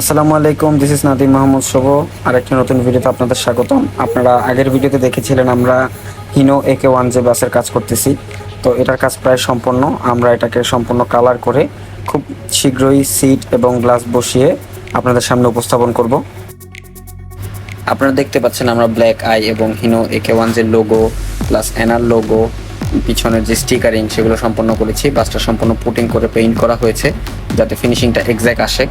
আসসালামু আলাইকুম this is Nadim Mahmud শুভ আরেকটি নতুন ভিডিওতে আপনাদের স্বাগতম। আপনারা আগের ভিডিওতে দেখেছিলেন আমরা হিনো একে ওয়ান যে বাসের কাজ করতেছি। তো এটার কাজ প্রায় সম্পন্ন। আমরা এটাকে সম্পূর্ণ কালার করে খুব শীঘ্রই সিট এবং গ্লাস বসিয়ে আপনাদের সামনে উপস্থাপন করব। আপনারা দেখতে পাচ্ছেন আমরা ব্ল্যাক আই এবং হিনো একে ওয়ান যে লোগো প্লাস এনার লোগো পিছনের যে স্টিকারিং সেগুলো সম্পন্ন করেছি, বাসটা সম্পূর্ণ পুটিং করে পেইন্ট করা হয়েছে, যাতে ফিনিশিংটা এক্স্যাক্ট আসে।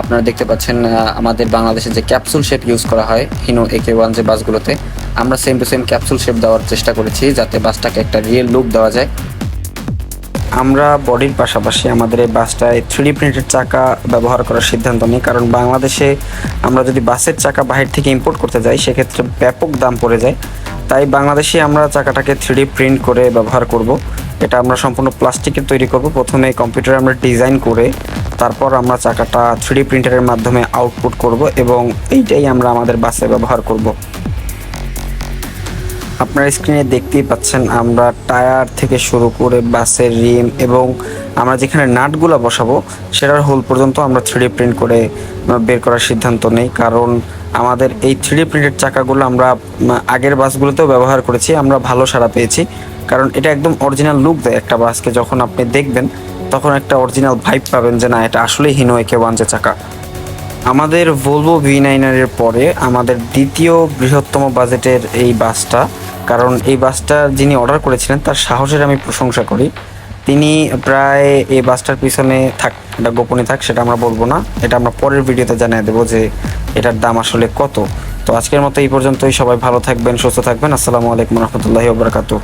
আপনারা দেখতে পাচ্ছেন আমাদের বাংলাদেশে যে ক্যাপসুল শেপ ইউজ করা হয় হিনো একে ওয়ান যে বাসগুলোতে, আমরা same to same capsule shape দেওয়ার চেষ্টা করেছি, যাতে বাসটাকে একটা রিয়েল লুক দেওয়া যায়। আমরা বডির পাশাপাশি আমাদের এই বাসটায় থ্রি প্রিন্টেড চাকা ব্যবহার করার সিদ্ধান্ত নিই, কারণ বাংলাদেশে আমরা যদি বাসের চাকা বাহির থেকে ইম্পোর্ট করতে যাই, সেক্ষেত্রে ব্যাপক দাম পড়ে যায়। তাই বাংলাদেশে আমরা চাকাটাকে থ্রি প্রিন্ট করে ব্যবহার করব। এটা আমরা সম্পূর্ণ প্লাস্টিকের তৈরি করব। প্রথমে কম্পিউটারে আমরা ডিজাইন করে তারপর আমরা চাকাটা থ্রি প্রিন্টারের মাধ্যমে আউটপুট করব এবং এইটাই আমরা আমাদের বাসে ব্যবহার করব। আপনার স্ক্রিনে দেখতেই পাচ্ছেন আমরা টায়ার থেকে শুরু করে বাসের রিম এবং আমরা যেখানে নাটগুলো বসাবো, সেটার হোল পর্যন্ত আমরা থ্রি প্রিন্ট করে বের করার সিদ্ধান্ত নেই। কারণ আমাদের এই থ্রি প্রিন্টেড চাকাগুলো আমরা আগের বাসগুলোতেও ব্যবহার করেছি, আমরা ভালো সাড়া পেয়েছি। কারণ এটা একদম অরিজিনাল লুক দেয় একটা বাসকে। যখন আপনি দেখবেন, তখন একটা অরিজিনাল ভাইব পাবেন যে না, এটা আসলেই হিনো একে ওয়ান যে চাকা। আমাদের ভলভো ভি নাইনারের পরে আমাদের দ্বিতীয় বৃহত্তম বাজেটের এই বাসটা, কারণ এই বাসটা যিনি অর্ডার করেছিলেন, তার সাহসের আমি প্রশংসা করি। তিনি প্রায় এই বাসটার পিছনে থাক, এটা গোপনে থাক, সেটা আমরা বলব না। এটা আমরা পরের ভিডিওতে জানিয়ে দেবো যে এটার দাম আসলে কত। তো আজকের মতো এই পর্যন্তই। সবাই ভালো থাকবেন, সুস্থ থাকবেন। আসসালামু আলাইকুম রহমতুল্লাহি ওবরাকাতু